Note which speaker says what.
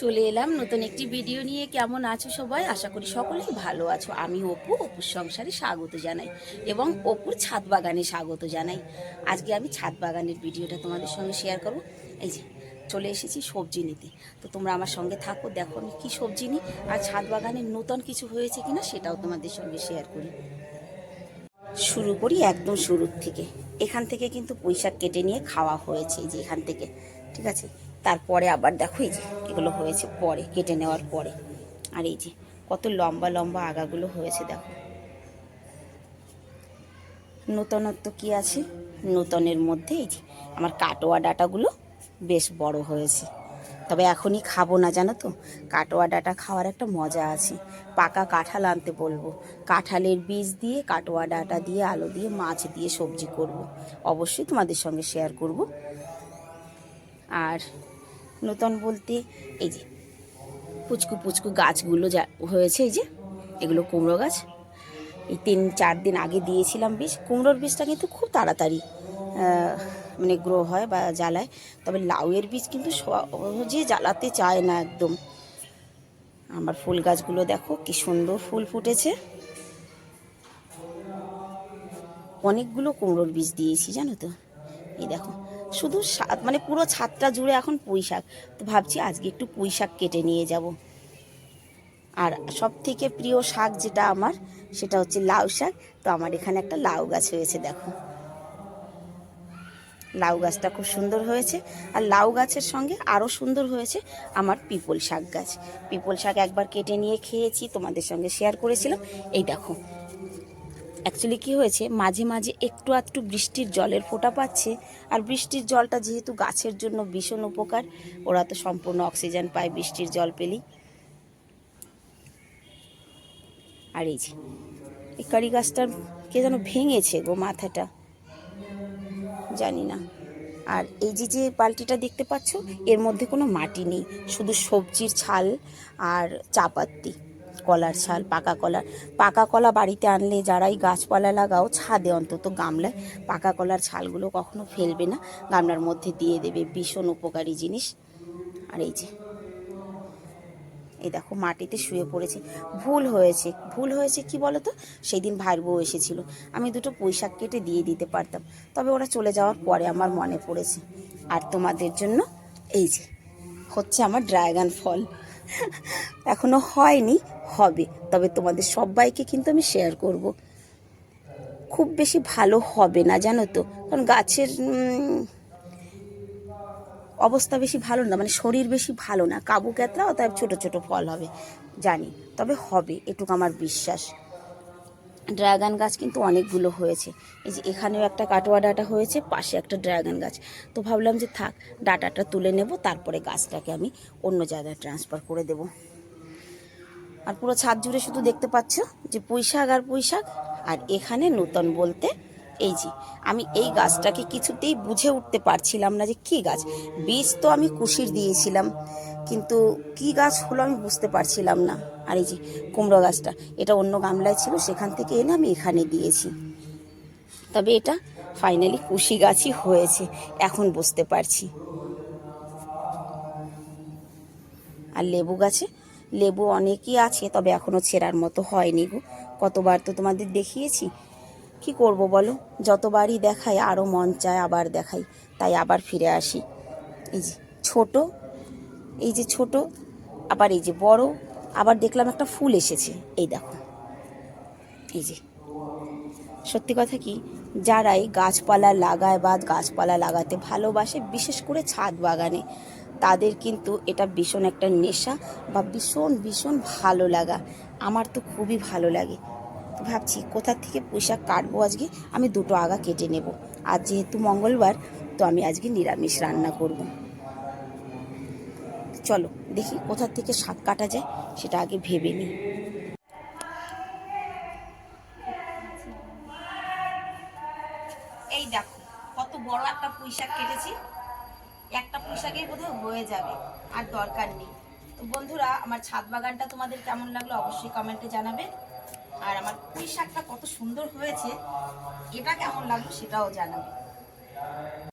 Speaker 1: চলে এলাম। নতুন একটি ভিডিও নিয়ে কেমন আছো সবাই? আশা করি সকলেই ভালো আছো। আমি অপু, অপুর সংসারে স্বাগত জানাই এবং অপুর ছাদ বাগানে স্বাগত জানাই। আজকে আমি ছাদ বাগানের ভিডিওটা তোমাদের সঙ্গে শেয়ার করব। এই যে, চলে এসেছি সবজি নিতে। তো তোমরা আমার সঙ্গে থাকো, দেখো আমি কী সবজি নিই আর ছাদ বাগানে নতুন কিছু হয়েছে কিনা সেটাও তোমাদের সঙ্গে শেয়ার করি। শুরু করি একদম শুরুর থেকে। এখান থেকে কিন্তু পুঁইশাক কেটে নিয়ে খাওয়া হয়েছে যে এখান থেকে। ঠিক আছে? তারপরে আবার দেখো এই যে এগুলো হয়েছে পরে, কেটে নেওয়ার পরে। আর এই যে কত লম্বা লম্বা আগাগুলো হয়েছে, দেখো। নূতনত্ব কি আছে? নূতনের মধ্যে এই যে আমার কাটোয়া ডাটাগুলো বেশ বড় হয়েছে। তবে এখনই খাব না, জানো তো? কাটোয়া ডাটা খাওয়ার একটা মজা আছে। পাকা কাঁঠাল আনতে বলব। কাঁঠালের বীজ দিয়ে, কাটোয়া ডাটা দিয়ে, আলু দিয়ে, মাছ দিয়ে সবজি করব। অবশ্যই তোমাদের সঙ্গে শেয়ার করব। আর নতুন বলতে, এই যে পুচকু পুচকু গাছগুলো যা হয়েছে, এই যে এগুলো কুমড়ো গাছ। এই তিন চার দিন আগে দিয়েছিলাম বীজ। কুমড়োর বীজটা কিন্তু খুব তাড়াতাড়ি মানে গ্রো হয় বা জ্বালায়। তবে লাউয়ের বীজ কিন্তু সহজে জ্বালাতে চায় না একদম। আমার ফুল গাছগুলো দেখো, কি সুন্দর ফুল ফুটেছে। অনেকগুলো কুমড়োর বীজ দিয়েছি, জানো তো? এই দেখো শুধু মানে পুরো ছাদটা জুড়ে এখন পুঁই শাক তো ভাবছি আজকে একটু পুঁই শাক কেটে নিয়ে যাব। আর সব থেকে প্রিয় শাক যেটা আমার, সেটা হচ্ছে লাউ শাক। তো আমার এখানে একটা লাউ গাছ হয়েছে, দেখো। লাউ গাছটা খুব সুন্দর হয়েছে। আর লাউ গাছের সঙ্গে আরও সুন্দর হয়েছে আমার পিপল শাক গাছ। পিপল শাক একবার কেটে নিয়ে খেয়েছি, তোমাদের সঙ্গে শেয়ার করেছিলাম। এই দেখো অ্যাকচুয়ালি কি হয়েছে? মাঝে মাঝে একটু আধটু বৃষ্টির জলের ফোঁটা পাচ্ছে, আর বৃষ্টির জলটা যেহেতু গাছের জন্য ভীষণ উপকার, ওরা তো সম্পূর্ণ অক্সিজেন পায় বৃষ্টির জল পেলেই। আর এই যে, এই কারি গাছটার কে যেন ভেঙেছে গো মাথাটা, জানি না। আর এই যে যে বালতিটা দেখতে পাচ্ছ, এর মধ্যে কোনো মাটি নেই, শুধু সবজির ছাল আর চাপাত্তি কলার ছাল, পাকা কলার। পাকা কলা বাড়িতে আনলে যারাই গাছপালা লাগাও, ছাদে অন্তত গামলায় পাকা কলার ছালগুলো কখনো ফেলবে না। গামলার মধ্যে দিয়ে দেবে ভীষণ উপকারী জিনিস। আর এই যে, এই দেখো মাটিতে শুয়ে পড়েছে। ভুল হয়েছে ভুল হয়েছে কি বলো তো সেই দিন ভাইয়ের বউ এসেছিল। আমি দুটো পুঁইশাক কেটে দিয়ে দিতে পারতাম। তবে ওরা চলে যাওয়ার পরে আমার মনে পড়েছে। আর তোমাদের জন্য এই যে, হচ্ছে আমার ড্রাগন ফল। এখনও হয়নি। হবে। তবে তোমাদের সবাইকে কিন্তু আমি শেয়ার করব। খুব বেশি ভালো হবে না, জানো তো? কারণ গাছের অবস্থা বেশি ভালো না মানে শরীর বেশি ভালো না। কাবু ক্যাতরা অতএব ছোটো ছোটো ফল হবে, জানি। তবে হবে, এটুকু আমার বিশ্বাস। ড্রাগন গাছ কিন্তু অনেকগুলো হয়েছে। এই যে এখানেও একটা কাটোয়া ডাটা হয়েছে, পাশে একটা ড্রাগন গাছ। তো ভাবলাম যে থাক, ডাটাটা তুলে নেব, তারপরে গাছটাকে আমি অন্য জায়গায় ট্রান্সফার করে দেব। আর পুরো ছাদ জুড়ে শুধু দেখতে পাচ্ছ যে পুঁই শাক আর পুঁই শাক আর এখানে নূতন বলতে এই যে, আমি এই গাছটাকে কিছুতেই বুঝে উঠতে পারছিলাম না যে কি গাছ। বীজ তো আমি কুশির দিয়েছিলাম, কিন্তু কি গাছ হলো আমি বুঝতে পারছিলাম না। আর এই যে কুমড়ো গাছটা, এটা অন্য গামলায় ছিল, সেখান থেকে এনে আমি এখানে দিয়েছি। তবে এটা ফাইনালি কুশি গাছই হয়েছে, এখন বুঝতে পারছি। আর লেবু গাছে লেবু অনেকই আছে, তবে এখনও ছেঁড়ার মতো হয়নি গো। কতবার তো তোমাদের দেখিয়েছি। কি করব বলো? যতবারই দেখাই আরও মন চায় আবার দেখাই, তাই আবার ফিরে আসি। এই যে ছোটো, এই যে ছোট, আবার এই যে বড়, আবার দেখলাম একটা ফুল এসেছে। এই দেখো। এই যে। সত্যি কথা কি, যারাই গাছপালা লাগায় বা গাছপালা লাগাতে ভালোবাসে, বিশেষ করে ছাদ বাগানে তাদের কিন্তু এটা ভীষণ একটা নেশা বা ভীষণ ভীষণ ভালো লাগা। আমার তো খুবই ভালো লাগে। ভাবছি কোথা থেকে পোশাক কাটবো আজকে? আমি দুটো আগা কেটে নেব। আর যেহেতু মঙ্গলবার, তো আমি আজকে নিরামিষ রান্না করব। চলো, দেখি কোথা থেকে শাক কাটা যায়, সেটা আগে ভেবে নিই। এই দেখো, কত বড় একটা শাক কেটেছি। একটা পোশাকে বোধহয় হয়ে যাবে, আর দরকার নেই। তো বন্ধুরা, আমার ছাদ বাগানটা তোমাদের কেমন লাগল অবশ্যই কমেন্টে জানাবে। আর আমার পুঁই শাকটা কত সুন্দর হয়েছে, এটা কেমন লাগল সেটাও জানাবে।